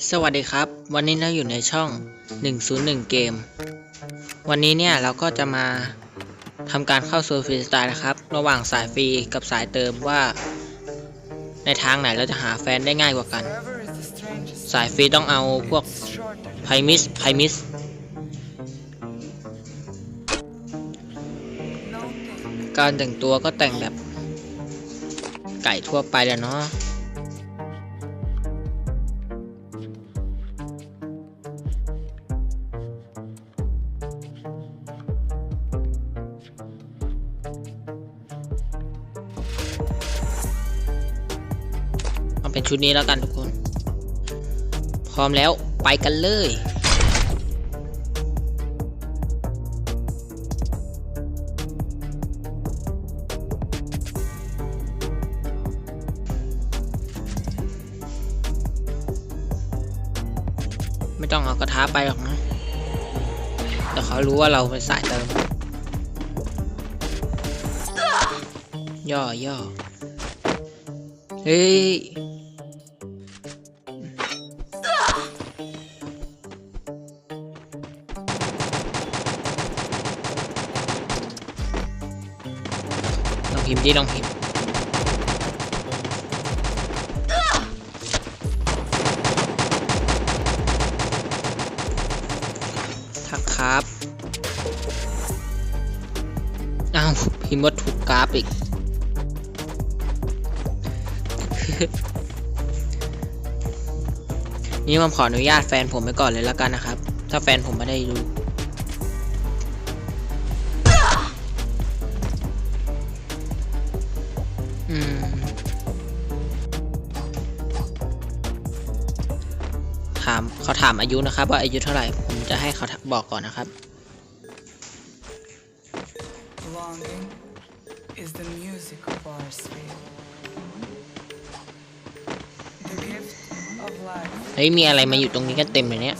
สวัสดีครับ วันนี้เราอยู่ในช่อง 101 เกม วันนี้เนี่ยเราก็จะมาทำการเข้าสู่ฟรีสไตล์นะครับ ระหว่างสายฟรีกับสายเติมว่า ในทางไหนเราจะหาแฟนได้ง่ายกว่ากัน สายฟรีต้องเอาพวกไพมิสไพมิสการแต่งตัวก็แต่งแบบไก่ทั่วไปแหละเนาะ ชุดนี้แล้วกันทุกคน พร้อมแล้วไปกันเลยไม่ต้องเอากระทะไปหรอกนะเดี๋ยวเขารู้ว่าเราเป็นสายเติม ย่อย่อเฮ้ย พิมพ์ดิลองพิมพ์ทักครับอ้าวพิมพ์ว่าถูกกราฟอีกนี่ผมขออนุญาตแฟนผมไปก่อนเลยแล้วกันนะครับ ถ้าแฟนผมไม่ได้ดู เขาถามอายุนะครับ ว่าอายุเท่าไหร่ ผมจะให้เขาบอกก่อนนะครับ Longing is the music of our spirit. The gift of life เฮ้ยมีอะไรมาอยู่ตรงนี้กันเต็มเลยเนี่ย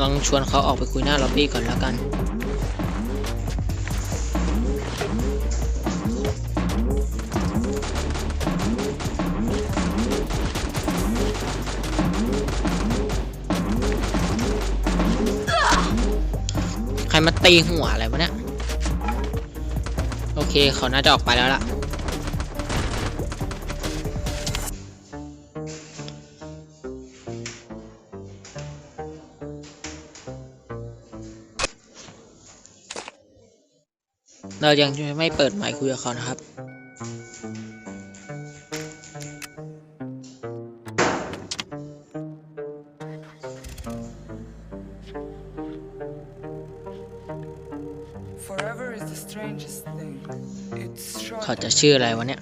ลองชวนเขาออกไปคุยหน้าล็อบบี้ก่อนแล้วกันใครมาตีหัวอะไรวะเนี่ย โอเค เขาน่าจะออกไปแล้วล่ะ เรายังไม่เปิดไมค์คุยกับเขานะครับ Forever is the strangest thing. It's short. เขาจะชื่ออะไรวะเนี่ย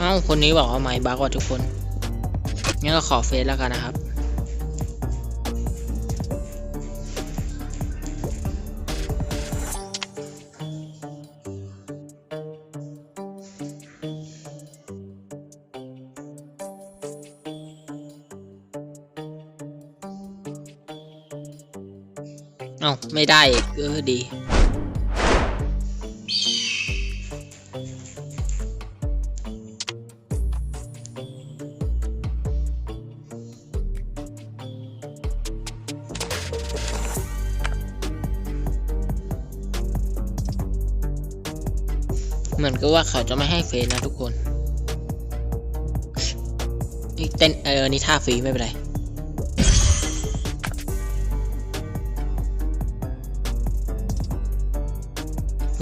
อ้าคนนี้บอกว่าไมค์บักว่าทุกคนงั้นก็ขอเฟซแล้วกันนะครับเอ้าไม่ได้เออดี คืว่าเขาจะไม่ให้เฟสนะทุกคนนี่เต้นเออนี่ท่าฟรีไม่เป็นไร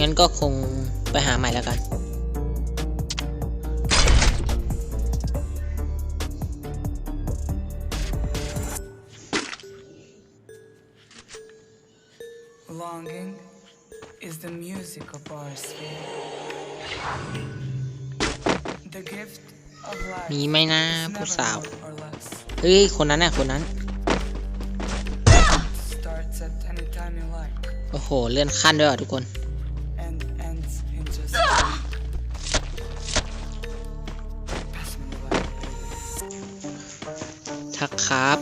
งั้นก็คงไปหาใหม่แล้วกัน Longing is the music of our spirit. The gift of life มีไหมนะ is ผู้ never สาว more or less. เฮ้ย คนนั้นน่ะคนนั้น Starts at any time you like โอ้โห เลื่อนขั้นด้วยเหรอทุกคน and ends in just. Pass me the light, baby. ทักครับ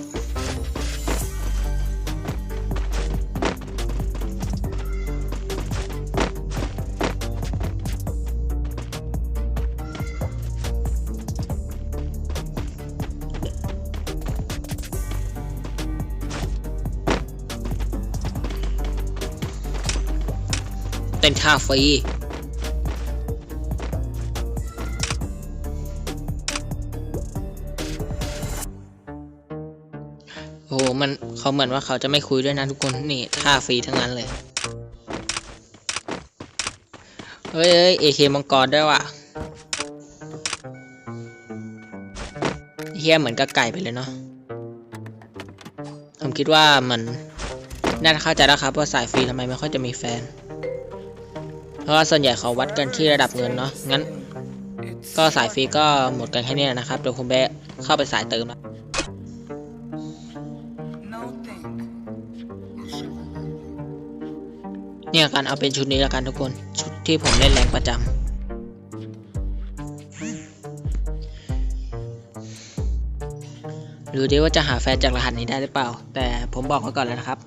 าฟรีโอ้โหมันเขาเหมือนว่าเขาจะไม่คุยด้วยนะทุกคนนี่ท่าฟรีทั้งนั้นเลย เฮ้ยเฮ้ยเอเคมังกรด้วยว่ะเฮียเหมือนกับไก่ไปเลยเนาะผมคิดว่ามันน่าจะเข้าใจแล้วครับว่าสายฟรีทำไมไม่ค่อยจะมีแฟน เพราะว่าส่วนใหญ่เขาวัดกันที่ระดับเงินเนาะงั้น ก็สายฟรีก็หมดกันแค่นี้นะครับเดี๋ยวผมไปเข้าไปสายเติมแล้วเนี่ยกันเอาเป็นชุดนี้แล้วกันทุกคนชุดที่ผมเล่นแรงประจำดูดิว่าจะหาแฟนจากรหัสนี้ได้หรือเปล่า แต่ผมบอกไว้ก่อนแล้วนะครับ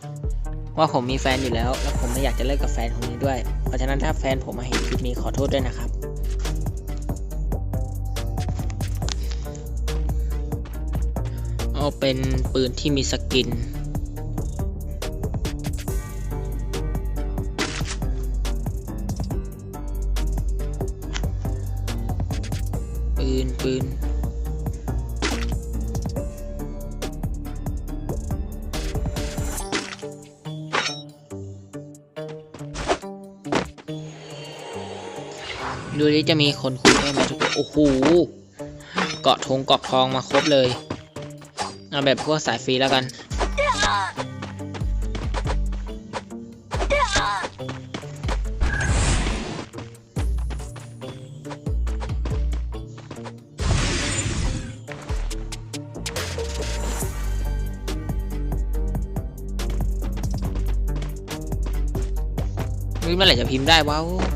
ว่าผมมีแฟนอยู่แล้ว แล้วผมไม่อยากจะเลิกกับแฟนคนนี้ด้วย เพราะฉะนั้นถ้าแฟนผมมาเห็นคลิปนี้ขอโทษด้วยนะครับเอาเป็นปืนที่มีสกิน ปืนปืน ดูดิจะมีคนคุยได้ไหมทุกคนโอ้โหเกาะธงเกาะทองมาครบเลย เอาแบบพวกสายฟรีแล้วกันเมื่อไหร่จะพิมพ์ได้วะ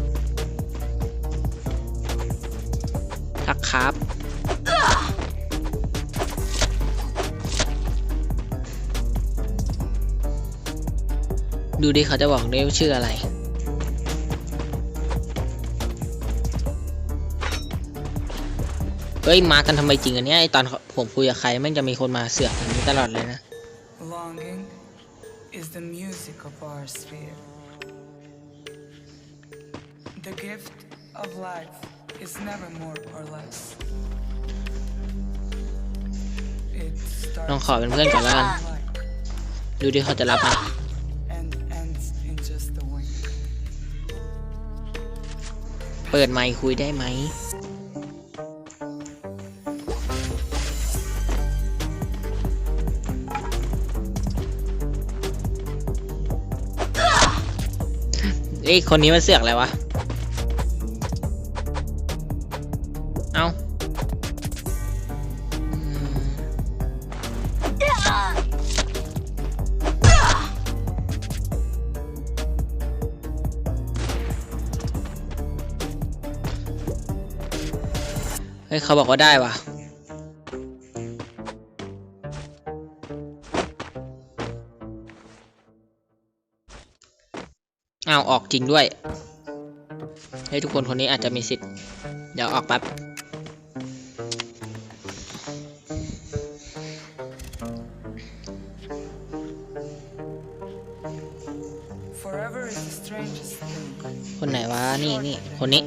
ครับ ดูดิเขาจะบอกได้ว่าชื่ออะไร เฮ้ย มากันทำไมจริงอันนี้ไอตอนผมคุยกับใครแม่งจะมีคนมาเสือกอย่างนี้ตลอดเลยนะ Longing is the music of our sphere. The gift of life is never more or less. It ลอง starts ขอเป็นเพื่อนก่อนแล้วกัน like ดูดิเขาจะรับไหม and ends in just a wink. เปิดไมค์คุยได้ไหม เอ้ยคนนี้มันเสือกอะไรวะ เฮ้ยเขาบอกว่าได้ว่ะอ้าวออกจริงด้วยเฮ้ยทุกคนคนนี้อาจจะมีสิทธิ์ เดี๋ยวออกแป๊บ Forever is the strangest thing. คนไหนวะ นี่นี่คนนี้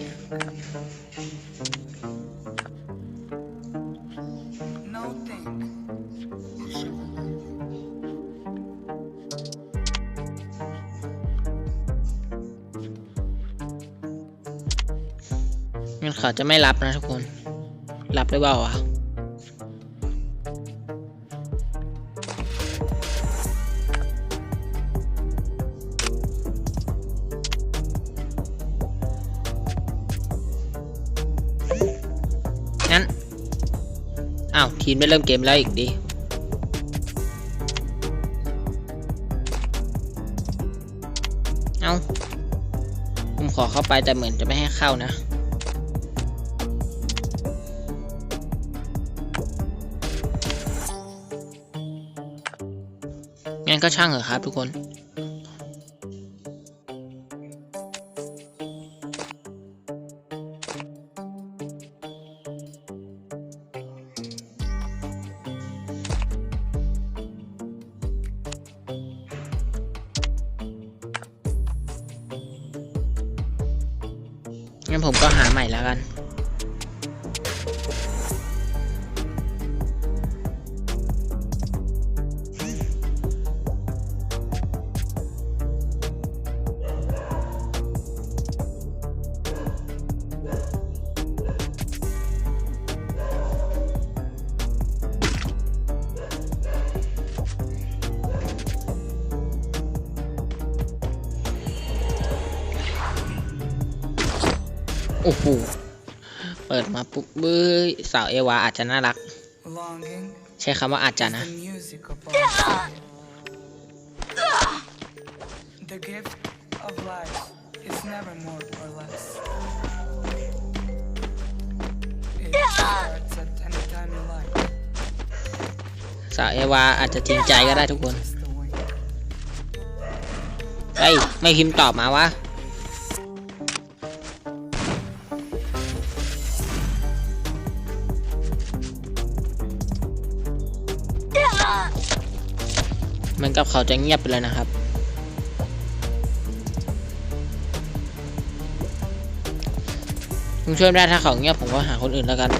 เขาจะไม่รับนะทุกคน รับหรือเปล่าวะงั้นอ้าวทีมได้เริ่มเกมแล้วอีกดิเอ้าผมขอเข้าไปแต่เหมือนจะไม่ให้เข้านะ งั้นก็ช่างเหอะครับทุกคนงั้นผมก็หาใหม่แล้วกัน โอ้โห เปิดมาปุ๊บเบ้ยสาวเอวาอาจจะน่ารัก Longing ใช้คำว่าอาจจะ is นะ the music of our spirit. The gift of life is never more or less. It starts at any time you like. สาวเอวาอาจจะจริงใจก็ได้ทุกคน Just the way. เฮ้ย ไม่พิมพ์ตอบมาวะ อนกับเขาจะเงียบไปเลยนะครับ ผมช่วยไม่ได้ถ้าเขาเงียบผมก็หาคนอื่นแล้วกัน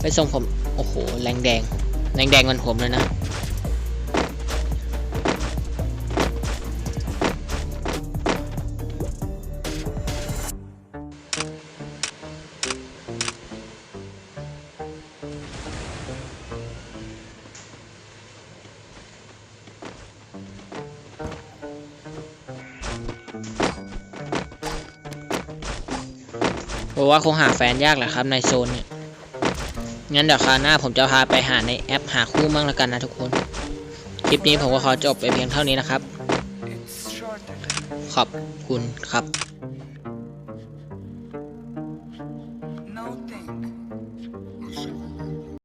ไปส่งผม โอ้โห แรงแดง แรงแดงมันผมเลยนะ บอกว่าคงหาแฟนยากแหละครับในโซนเนี่ย งั้นเดี๋ยวคราวหน้าผมจะพาไปหาในแอปหาคู่มั่งแล้วกันนะทุกคน คลิปนี้ผมก็ขอจบไปเพียงเท่านี้นะครับ ขอบคุณครับ